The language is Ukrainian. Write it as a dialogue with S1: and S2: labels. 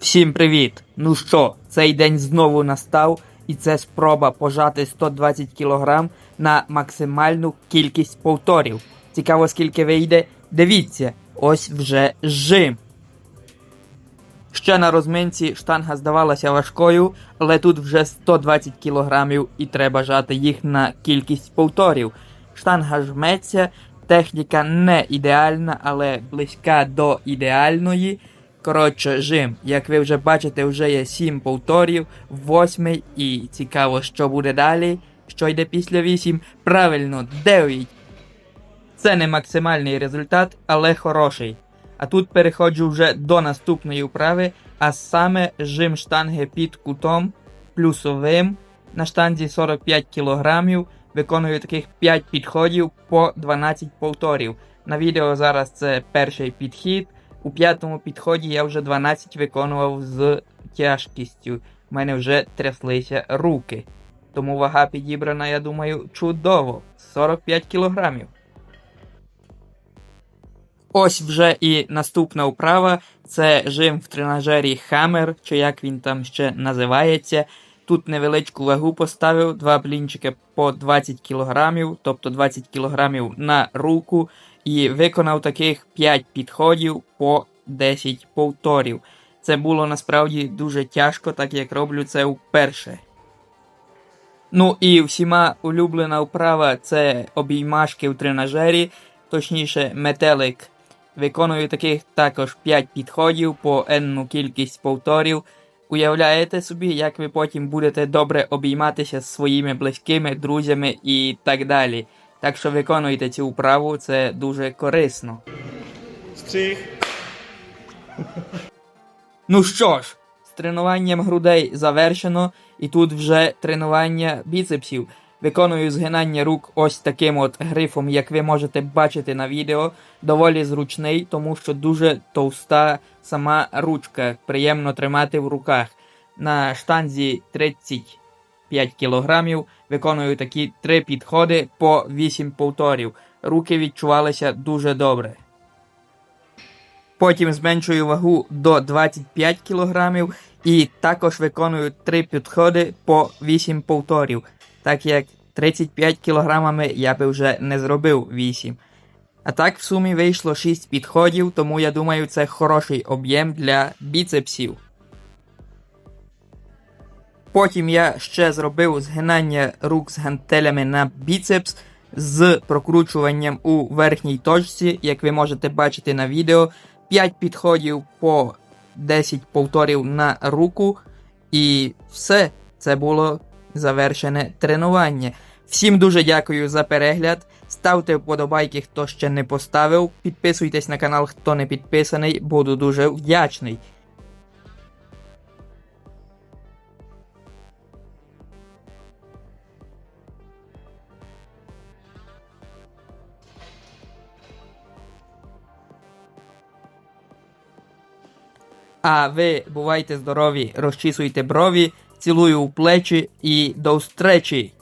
S1: Всім привіт! Ну що, цей день знову настав, і це спроба пожати 120 кг на максимальну кількість повторів. Цікаво, скільки вийде. Дивіться, ось вже жим. Ще на розминці штанга здавалася важкою, але тут вже 120 кг і треба жати їх на кількість повторів. Штанга жметься, техніка не ідеальна, але близька до ідеальної. Коротше, жим, як ви вже бачите, вже є 7 повторів, 8 і цікаво, що буде далі. Що йде після 8? Правильно, 9. Це не максимальний результат, але хороший. А тут переходжу вже до наступної вправи, а саме жим штанги під кутом плюсовим на штанзі 45 кг. Виконую таких 5 підходів по 12 повторів. На відео зараз це перший підхід. У п'ятому підході я вже 12 виконував з тяжкістю. У мене вже тряслися руки. Тому вага підібрана, я думаю, чудово 45 кілограмів. Ось вже і наступна вправа. Це жим в тренажері Hammer, чи як він там ще називається. Тут невеличку вагу поставив, два блінчики по 20 кг, тобто 20 кг на руку, і виконав таких 5 підходів по 10 повторів. Це було насправді дуже тяжко, так як роблю це вперше. Ну і всіма улюблена вправа це обіймашки в тренажері, точніше метелик. Виконую таких також 5 підходів по енну кількість повторів. Уявляєте собі, як ви потім будете добре обійматися з своїми близькими, друзями і так далі. Так що виконуйте цю вправу, це дуже корисно.
S2: Стріх.
S1: Ну що ж, з тренуванням грудей завершено, і тут вже тренування біцепсів. Виконую згинання рук ось таким от грифом, як ви можете бачити на відео. Доволі зручний, тому що дуже товста сама ручка. Приємно тримати в руках. На штанзі 35 кг виконую такі три підходи по 8 повторів. Руки відчувалися дуже добре. Потім зменшую вагу до 25 кг і також виконую 3 підходи по 8 повторів, так як 35 кг я би вже не зробив 8. А так в сумі вийшло 6 підходів, тому я думаю, це хороший об'єм для біцепсів. Потім я ще зробив згинання рук з гантелями на біцепс з прокручуванням у верхній точці, як ви можете бачити на відео. 5 підходів по 10 повторів на руку. І все, це було завершене тренування. Всім дуже дякую за перегляд. Ставте вподобайки, хто ще не поставив. Підписуйтесь на канал, хто не підписаний, буду дуже вдячний. А ви бувайте здорові, розчісуйте брові, цілую у плечі і до встречі!